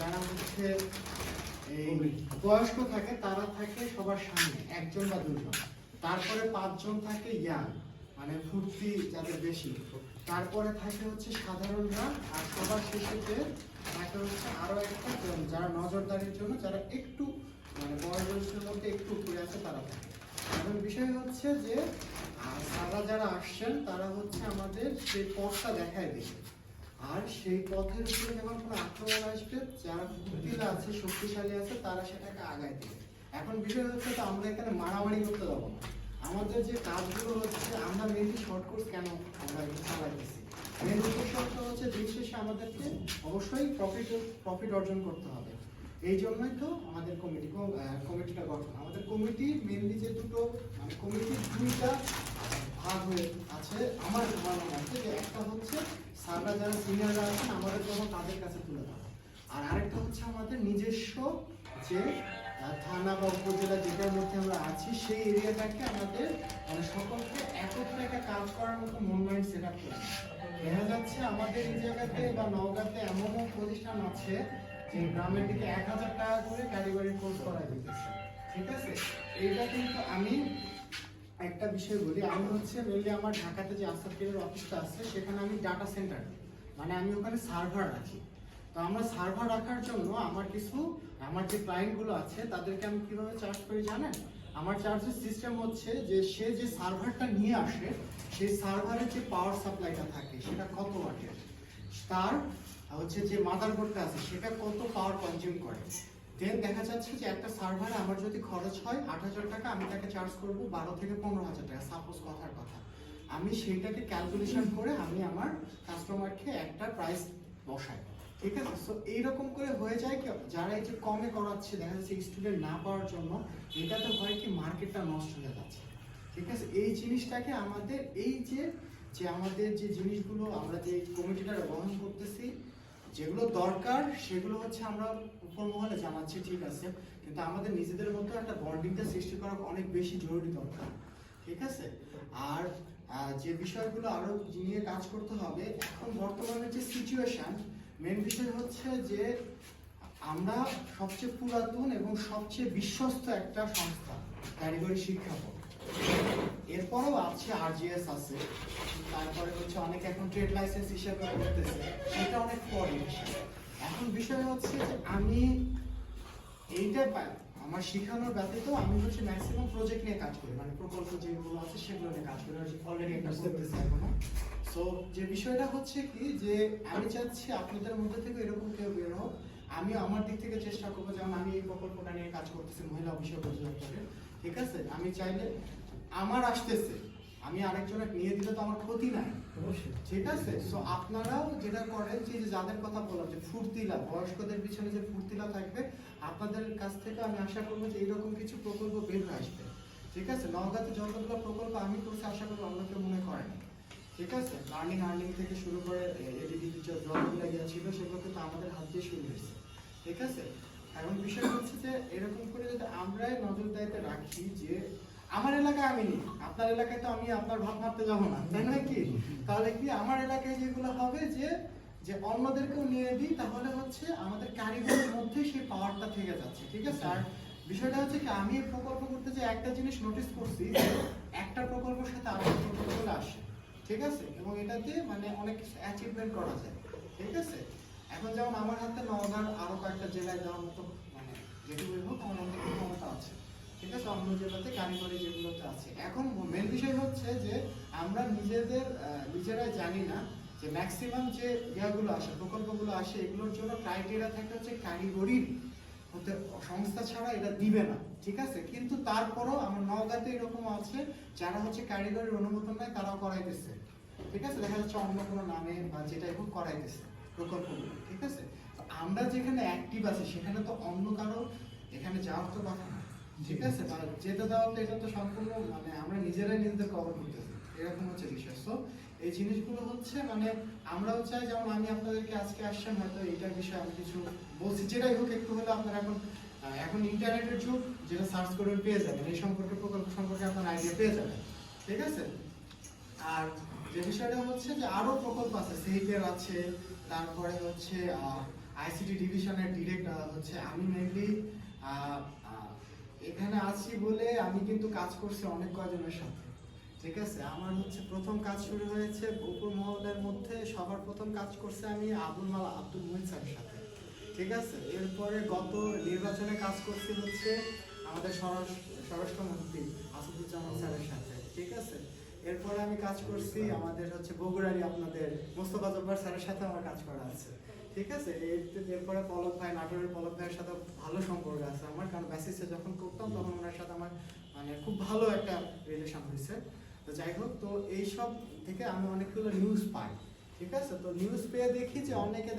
যারা হচ্ছে বয়স্ক থাকে, তারা থাকে সবার সামনে, একজন বা দুজন তারপরে পাঁচজন থাকে ইয়াং মানে ফুর্তি যাদের বেশি। তারপরে থাকে হচ্ছে সাধারণরা আর সবার শেষেতে থাকে হচ্ছে আরও একটা যারা নজরদারির জন্য, যারা একটু মানে বয়োজ্যেষ্ঠের মধ্যে একটু উপরে আছে, তারা থাকে। এখন বিষয় হচ্ছে যে তারা যারা আসছেন, তারা হচ্ছে আমাদের সেই পথটা দেখায় দিবে আর সেই পথের উপরে যখন কোনো আক্রমণ আসবে, যারা ফুর্তিলা আছে, শক্তিশালী আছে, তারা সেটাকে আগায় দিবে। এখন বিষয় হচ্ছে তো আমরা এখানে মারামারি করতে যাব না। আমাদের যে কাজগুলো হচ্ছে, আমরা মেনলি শর্ট কোর্স কেন আমরা চালাইতেছি মেন উদ্দেশ্যটা হচ্ছে দিন শেষে আমাদেরকে অবশ্যই প্রফিট প্রফিট অর্জন করতে হবে। এই জন্যই তো আমাদের কমিটি কমিটিটা গঠন। আমাদের কমিটি মেনলি যে দুটো মানে কমিটির দুইটা ভাগ হয়ে আছে, আমার ধারণা আছে যে একটা হচ্ছে স্যাররা যারা সিনিয়ররা আছেন, আমাদের জন্য তাদের কাছে তুলে দেওয়া আর আরেকটা হচ্ছে আমাদের নিজস্ব যে থানা বা উপজেলা যেটার মধ্যে আমরা আছি, সেই এরিয়াটাকে আমাদের মানে সকলকে একত্রে একটা কাজ করার মতো মুভমেন্ট সেট আপ করি দেখা যাচ্ছে আমাদের এই জায়গাতে বা নওগাঁতে এমনও প্রতিষ্ঠান আছে যে গ্রামের দিকে এক হাজার টাকা করে কারিগরি কোর্স করা দিতেছে ঠিক আছে? এটা কিন্তু আমি একটা বিষয় বলি, আমি হচ্ছে মেনলি আমার ঢাকাতে যে আসাদের অফিসটা আছে, সেখানে আমি ডাটা সেন্টার মানে আমি ওখানে সার্ভার রাখি। তো আমরা সার্ভার রাখার জন্য আমার কিছু, আমার যে ক্লায়েন্টগুলো আছে, তাদেরকে আমি কীভাবে চার্জ করি জানেন? আমার চার্জের সিস্টেম হচ্ছে যে সে যে সার্ভারটা নিয়ে আসে, সেই সার্ভারের যে পাওয়ার সাপ্লাইটা থাকে, সেটা কত ওয়াটের তার হচ্ছে যে মাদারবোর্ডটা আছে, সেটা কত পাওয়ার কনজিউম করে? দেন দেখা যাচ্ছে যে একটা সার্ভারে আমার যদি খরচ হয় আট হাজার টাকা, আমি তাকে চার্জ করব বারো থেকে পনেরো হাজার টাকা সাপোজ কথার কথা। আমি সেইটাকে ক্যালকুলেশন করে আমি আমার কাস্টমারকে একটা প্রাইস বসাই। ঠিক আছে? সো এইরকম করে হয়ে যায় কি, যারা এই যে কমে করাচ্ছে, দেখা যাচ্ছে স্টুডেন্ট না পাওয়ার জন্য, এটাতে হয় কি মার্কেটটা নষ্ট হয়ে যাচ্ছে। ঠিক আছে? এই জিনিসটাকে আমাদের, এই যে যে আমাদের যে জিনিসগুলো আমরা যে কমিটিটা বহন করতেছি যেগুলো দরকার, সেগুলো হচ্ছে আমরা উপর মহলে জানাচ্ছি, ঠিক আছে? কিন্তু আমাদের নিজেদের মধ্যে একটা বন্ডিংটা সৃষ্টি করা অনেক বেশি জরুরি দরকার, ঠিক আছে? আর যে বিষয়গুলো আরও নিয়ে কাজ করতে হবে, এখন বর্তমানে যে সিচুয়েশন মেন বিষয় হচ্ছে যে আমরা সবচেয়ে পুরাতন এবং সবচেয়ে বিশ্বস্ত একটা সংস্থা, কারিগরি শিক্ষা এরপরও আছে আরজিএস আছে তারপরে হচ্ছে অনেক এখন ট্রেড লাইসেন্স হিসেবে করতেছে সেটা অনেক পরে এখন বিষয় হচ্ছে যে আমি এইটা পাই আমার শেখানোর ব্যতীত আমি হচ্ছে ম্যাক্সিমাম প্রজেক্ট নিয়ে কাজ করি মানে প্রকল্প যেগুলো আছে সেগুলো নিয়ে কাজ করি অলরেডি একটা করতেছি এখনও। সো যে বিষয়টা হচ্ছে কি যে আমি চাচ্ছি আপনাদের মধ্যে থেকে এরকম কেউ বের হোক আমি আমার দিক থেকে চেষ্টা করব যেমন আমি এই প্রকল্পটা নিয়ে কাজ করতেছি মহিলা অফিসের অধিদপ্তরে ঠিক আছে? আমি চাইলে আমার আসতেছে। আমি আরেকজনের নিয়ে দিলে তো আমার ক্ষতি নাই। ঠিক আছে? সো আপনারাও যেটা করেন যে যাদের কথা বললাম যে ফুর্তিলা বয়স্কদের পিছনে যে ফুর্তিলা থাকবে আপনাদের কাছ থেকে আমি আশা করব যে এইরকম কিছু প্রকল্প বের হয়ে আসবে। ঠিক আছে? নওগাঁতে যতগুলো প্রকল্প আমি করছি আশা করব অন্য কেউ মনে করেন ঠিক আছে? লার্নিং আর্নিং থেকে শুরু করে এডিডি যতগুলো ইয়ে ছিল সেগুলো কিন্তু আমাদের হাত দিয়ে শুরু হয়েছে। ঠিক আছে? এখন বিষয় হচ্ছে যে এরকম করে যদি আমরাই নজরদারিতে রাখি যে আমার এলাকায় আমি নেই। আপনার এলাকায় তো আমি আপনার ভাব মারতে যাব না, তাই না কি? তাহলে কি আমার এলাকায় যেগুলো হবে যে যে অন্যদেরকেও নিয়ে দিই, তাহলে হচ্ছে আমাদের কারিগরের মধ্যে সেই পাওয়ারটা থেকে যাচ্ছে, ঠিক আছে? আর বিষয়টা হচ্ছে কি, আমি প্রকল্প করতে যে একটা জিনিস নোটিস করছি একটা প্রকল্পের সাথে আরেকটা প্রকল্প চলে আসে, ঠিক আছে? এবং এটাতে মানে অনেক কিছু অ্যাচিভমেন্ট করা যায়, ঠিক আছে? এখন যেমন আমার হাতে নওগাঁর আরও কয়েকটা জেলায় যাওয়ার মতো মানে যেটুকুই হোক আমার মধ্যে ক্ষমতা আছে। ঠিক আছে অন্য জেলাতে কারিগরি যেগুলোতে আছে। এখন মেন বিষয় হচ্ছে যে আমরা নিজেদের নিজেরাই জানি না যে ম্যাক্সিমাম যে আসে, প্রকল্পগুলো আসে, এগুলোর জন্য ক্রাইটেরিয়া থাকে হচ্ছে কারিগরির হতে, সংস্থা ছাড়া এটা দিবে না, ঠিক আছে? কিন্তু তারপরও আমার নওগাঁতে এরকম আছে, যারা হচ্ছে কারিগরির অনুমোদন নেয়, তারাও করাইতেছে, ঠিক আছে? দেখা যাচ্ছে অন্য কোনো নামে বা যেটা এখন করাইতেছে প্রকল্পগুলো, ঠিক আছে? আমরা যেখানে অ্যাক্টিভ আছি, সেখানে তো অন্য কারও এখানে যাওয়ার তো কথা না। ঠিক আছে বা যেতে দেওয়া তো এটা তো সম্পূর্ণ মানে আমরা নিজেরাই নিজেদের কভার করতেছি। এরকম হচ্ছে বিষয়। তো এই জিনিসগুলো হচ্ছে মানে আমরাও চাই, যেমন আমি আপনাদেরকে আজকে আসছেন হয়তো এইটার বিষয়ে আমি কিছু বলছি। যেটাই হোক, একটু হলে আপনারা এখন এখন ইন্টারনেটের যুগ, যেটা সার্চ করে পেয়ে যাবেন। এই সম্পর্কে, প্রকল্প সম্পর্কে আপনার আইডিয়া পেয়ে যাবেন। ঠিক আছে? আর যে বিষয়টা হচ্ছে যে আরও প্রকল্প আছে সেইপের আছে, তারপরে হচ্ছে আইসিটি ডিভিশনের ডিরেক্ট হচ্ছে আমি মেনলি এখানে আছি বলে আমি কিন্তু কাজ করছি অনেক কয়জনের সাথে, ঠিক আছে? আমার হচ্ছে প্রথম কাজ শুরু হয়েছে গোপুর মহলের মধ্যে, সবার প্রথম কাজ করছে আমি আব্দুল মালা আব্দুল মুহিত স্যারের সাথে, ঠিক আছে? এরপরে গত নির্বাচনে কাজ করছি হচ্ছে আমাদের স্বরাষ্ট্র স্বরাষ্ট্রমন্ত্রী আসাদুজ্জামান স্যারের সাথে, ঠিক আছে? এরপরে আমি কাজ করছি আমাদের হচ্ছে বগুড়ারি আপনাদের মোস্তফা জব্বার স্যারের সাথে আমার কাজ করা আছে ঠিক আছে? এরপরে পলক ভাই নাটোরের পলক ভাইয়ের সাথে ভালো সম্পর্ক আছে আমার, কারণ মেসেজে যখন করতাম তখন ওনার সাথে আমার মানে খুব ভালো একটা রিলেশন হয়েছে। তো যাই হোক, তো এইসব থেকে আমি অনেকগুলো নিউজ পাই, ঠিক আছে? তো নিউজ পেয়ে দেখি যে অনেকে